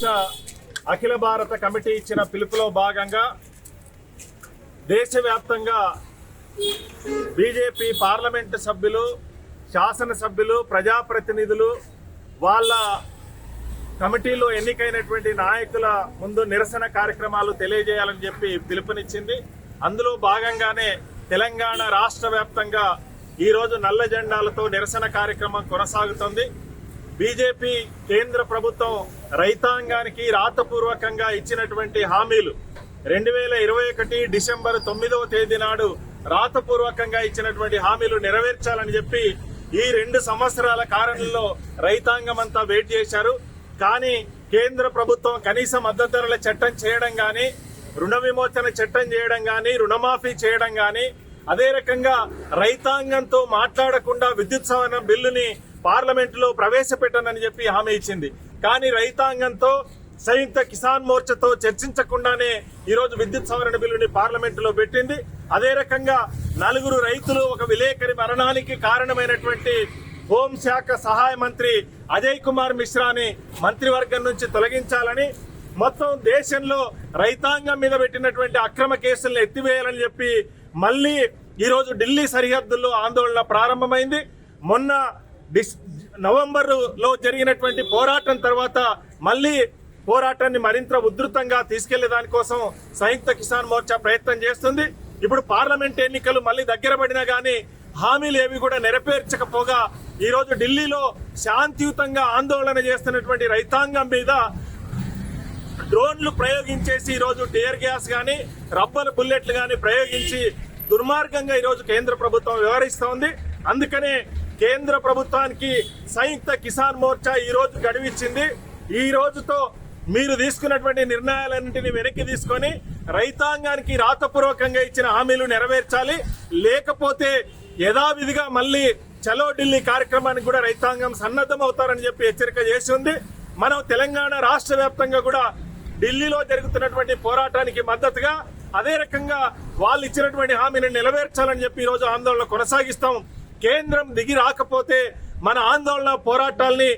మోర్చా అఖిల భారత కమిటీ ఇచ్చిన పిలుపులో భాగంగా దేశవ్యాప్తంగా బీజేపీ పార్లమెంటు సభ్యులు శాసనసభ్యులు ప్రజాప్రతినిధులు వాళ్ళ కమిటీలో ఎన్నికైనటువంటి నాయకుల ముందు నిరసన కార్యక్రమాలు తెలియజేయాలని చెప్పి పిలుపునిచ్చింది. అందులో భాగంగానే తెలంగాణ రాష్ట్ర వ్యాప్తంగా ఈరోజు నల్ల జెండాలతో నిరసన కార్యక్రమం కొనసాగుతోంది. బీజేపీ కేంద్ర ప్రభుత్వం రైతాంగానికి రాతపూర్వకంగా ఇచ్చినటువంటి హామీలు రెండు వేల ఇరవై ఒకటి డిసెంబర్ తొమ్మిదవ తేదీ నాడు రాతపూర్వకంగా ఇచ్చినటువంటి హామీలు నెరవేర్చాలని చెప్పి ఈ రెండు సంవత్సరాల కారణంలో రైతాంగం అంతా వెయిట్ చేశారు. కానీ కేంద్ర ప్రభుత్వం కనీస మద్దతు ధరల చట్టం చేయడం గాని రుణ విమోచన చట్టం చేయడం గాని రుణమాఫీ చేయడం గాని అదే రకంగా రైతాంగంతో మాట్లాడకుండా విద్యుత్ సవరణ బిల్లుని పార్లమెంట్లో ప్రవేశపెట్టనని చెప్పి హామీ ఇచ్చింది. కానీ రైతాంగంతో సంయుక్త కిసాన్ మోర్చాతో చర్చించకుండానే ఈరోజు విద్యుత్ సవరణ బిల్లుని పార్లమెంట్లో పెట్టింది. అదే రకంగా నలుగురు రైతులు ఒక విలేకరి మరణానికి కారణమైనటువంటి హోంశాఖ సహాయ మంత్రి అజయ్ కుమార్ మిశ్రాని మంత్రివర్గం నుంచి తొలగించాలని మొత్తం దేశంలో రైతాంగం మీద పెట్టినటువంటి అక్రమ కేసులను ఎత్తివేయాలని చెప్పి మళ్ళీ ఈరోజు ఢిల్లీ సరిహద్దుల్లో ఆందోళన ప్రారంభమైంది. మొన్న డిస్ నవంబర్లో జరిగినటువంటి పోరాటం తర్వాత మళ్ళీ పోరాటాన్ని మరింత ఉధృతంగా తీసుకెళ్ళే దానికోసం సంయుక్త కిసాన్ మోర్చా ప్రయత్నం చేస్తుంది. ఇప్పుడు పార్లమెంట్ ఎన్నికలు మళ్ళీ దగ్గర పడినా గానీ హామీలు ఏవి కూడా నెరవేర్చకపోగా ఈ రోజు ఢిల్లీలో శాంతియుతంగా ఆందోళన చేస్తున్నటువంటి రైతాంగం మీద డ్రోన్లు ప్రయోగించేసి ఈరోజు రోజు టియర్ గ్యాస్ కానీ రబ్బర్ బుల్లెట్లు కానీ ప్రయోగించి దుర్మార్గంగా ఈరోజు కేంద్ర ప్రభుత్వం వ్యవహరిస్తోంది. అందుకనే కేంద్ర ప్రభుత్వానికి సంయుక్త కిసాన్ మోర్చా ఈ రోజు గడువిచ్చింది. ఈ రోజుతో మీరు తీసుకున్నటువంటి నిర్ణయాలన్నింటినీ వెనక్కి తీసుకొని రైతాంగానికి రాతపూర్వకంగా ఇచ్చిన హామీలు నెరవేర్చాలి. లేకపోతే యథావిధిగా మళ్ళీ చలో ఢిల్లీ కార్యక్రమానికి కూడా రైతాంగం సన్నద్ధం అవుతారని చెప్పి హెచ్చరిక చేసి ఉంది. మనం తెలంగాణ రాష్ట్ర వ్యాప్తంగా కూడా ఢిల్లీలో జరుగుతున్నటువంటి పోరాటానికి మద్దతుగా అదే రకంగా వాళ్ళు ఇచ్చినటువంటి హామీని నెరవేర్చాలని చెప్పి ఈ రోజు ఆందోళన కొనసాగిస్తాం. కేంద్రం దిగి రాకపోతే మన ఆందోళన పోరాటాల్ని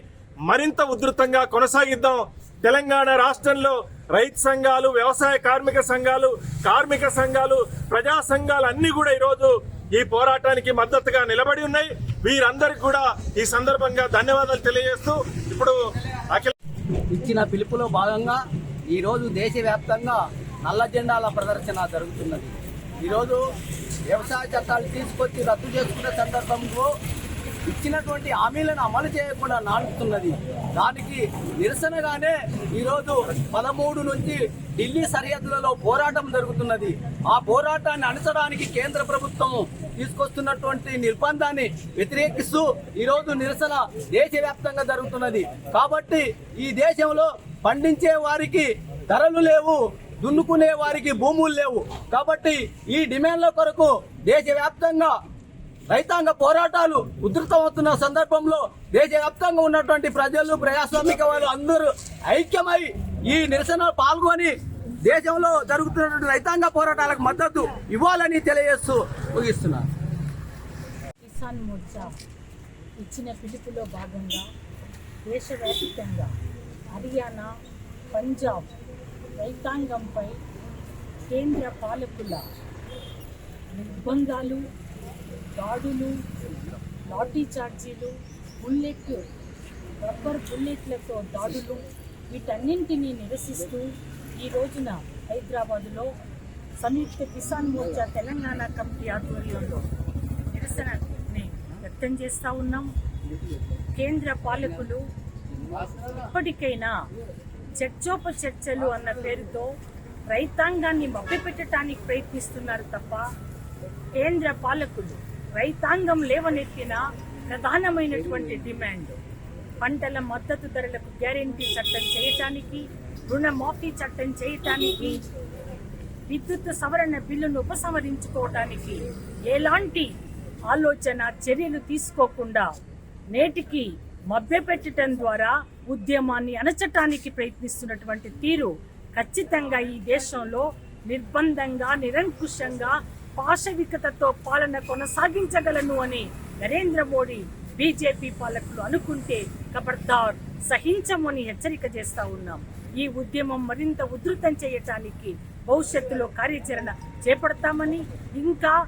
మరింత ఉధృతంగా కొనసాగిద్దాం. తెలంగాణ రాష్ట్రంలో రైతు సంఘాలు వ్యవసాయ కార్మిక సంఘాలు కార్మిక సంఘాలు ప్రజా సంఘాలు అన్ని కూడా ఈరోజు ఈ పోరాటానికి మద్దతుగా నిలబడి ఉన్నాయి. వీరందరికీ కూడా ఈ సందర్భంగా ధన్యవాదాలు తెలియజేస్తూ ఇప్పుడు అఖిల ఇచ్చిన పిలుపులో భాగంగా ఈరోజు దేశవ్యాప్తంగా నల్ల జెండాల ప్రదర్శన జరుగుతున్నది. ఈరోజు వ్యవసాయ చట్టాలు తీసుకొచ్చి రద్దు చేసుకున్న సందర్భంలో ఇచ్చినటువంటి హామీలను అమలు చేయకుండా నాటుతున్నది. దానికి నిరసనగానే ఈరోజు పదమూడు నుంచి ఢిల్లీ సరిహద్దులలో పోరాటం జరుగుతున్నది. ఆ పోరాటాన్ని అణచడానికి కేంద్ర ప్రభుత్వం తీసుకొస్తున్నటువంటి నిర్బంధాన్ని వ్యతిరేకిస్తూ ఈరోజు నిరసన దేశవ్యాప్తంగా జరుగుతున్నది. కాబట్టి ఈ దేశంలో పండించే వారికి ధరలు లేవు దున్నుకునే వారికి భూములు లేవు. కాబట్టి ఈ డిమాండ్ల కొరకు దేశవ్యాప్తంగా రైతాంగ పోరాటాలు ఉధృతమవుతున్న సందర్భంలో దేశవ్యాప్తంగా ఉన్నటువంటి ప్రజలు ప్రజాస్వామిక వాళ్ళు అందరూ ఐక్యమై ఈ నిరసన పాల్గొని దేశంలో జరుగుతున్నటువంటి రైతాంగ పోరాటాలకు మద్దతు ఇవ్వాలని తెలియజేస్తూ ముగిస్తున్నారు కిసాన్ మోర్చా ఇచ్చిన పిలుపులో భాగంగా దేశవ్యాప్తంగా హర్యానా పంజాబ్ రైతాంగంపై కేంద్ర పాలకుల నిర్బంధాలు దాడులు లాఠీ చార్జీలు బుల్లెట్ రబ్బర్ బుల్లెట్లతో దాడులు వీటన్నింటినీ నిరసిస్తూ ఈ రోజున హైదరాబాదులో సంయుక్త కిసాన్ మోర్చా తెలంగాణ కమిటీ ఆధ్వర్యంలో నిరసనని వ్యక్తం చేస్తూ ఉన్నాం. కేంద్ర పాలకులు ఇప్పటికైనా చర్చోప చర్చలు అన్న పేరుతో రైతాంగాన్ని మభ్యపెట్టడానికి ప్రయత్నిస్తున్నారు తప్ప కేంద్ర పాలకులు రైతాంగం లేవనెత్తిన ప్రధానమైనటువంటి డిమాండ్. పంటల మద్దతు ధరలకు గ్యారెంటీ చట్టం చేయటానికి రుణమాఫీ చట్టం చేయటానికి విద్యుత్ సవరణ బిల్లును ఉపసంహరించుకోవటానికి ఎలాంటి ఆలోచన చర్యలు తీసుకోకుండా నేటికి మభ్యపెట్టడం ద్వారా ఉద్యమాన్ని అణచటానికి ప్రయత్నిస్తున్నటువంటి తీరు ఖచ్చితంగా ఈ దేశంలో నిర్బంధంగా నిరంకుశంగా పాశవికతతో పాలన కొనసాగించగలను అని నరేంద్ర మోడీ బీజేపీ పాలకులు అనుకుంటే కబర్దార్ సహించమని హెచ్చరిక చేస్తా ఉన్నాం. ఈ ఉద్యమం మరింత ఉధృతం చేయటానికి భవిష్యత్తులో కార్యాచరణ చేపడతామని ఇంకా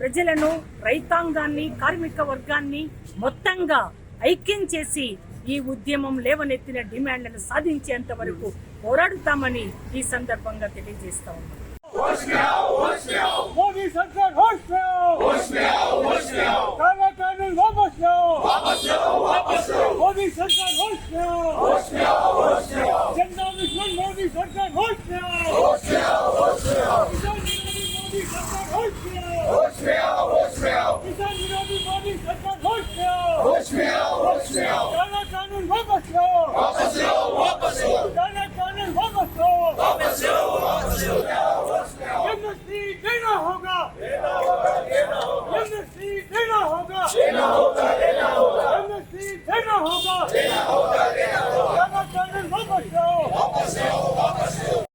ప్రజలను రైతాంగాన్ని కార్మిక వర్గాన్ని మొత్తంగా ఐక్యం చేసి ఈ ఉద్యమం లేవనెత్తిన డిమాండ్లను సాధించేంత వరకు పోరాడుతామని ఈ సందర్భంగా తెలియజేస్తా ఉన్నాం. మోదీ సర్కార్ హోష్ జనతా మోదీ సర్కార్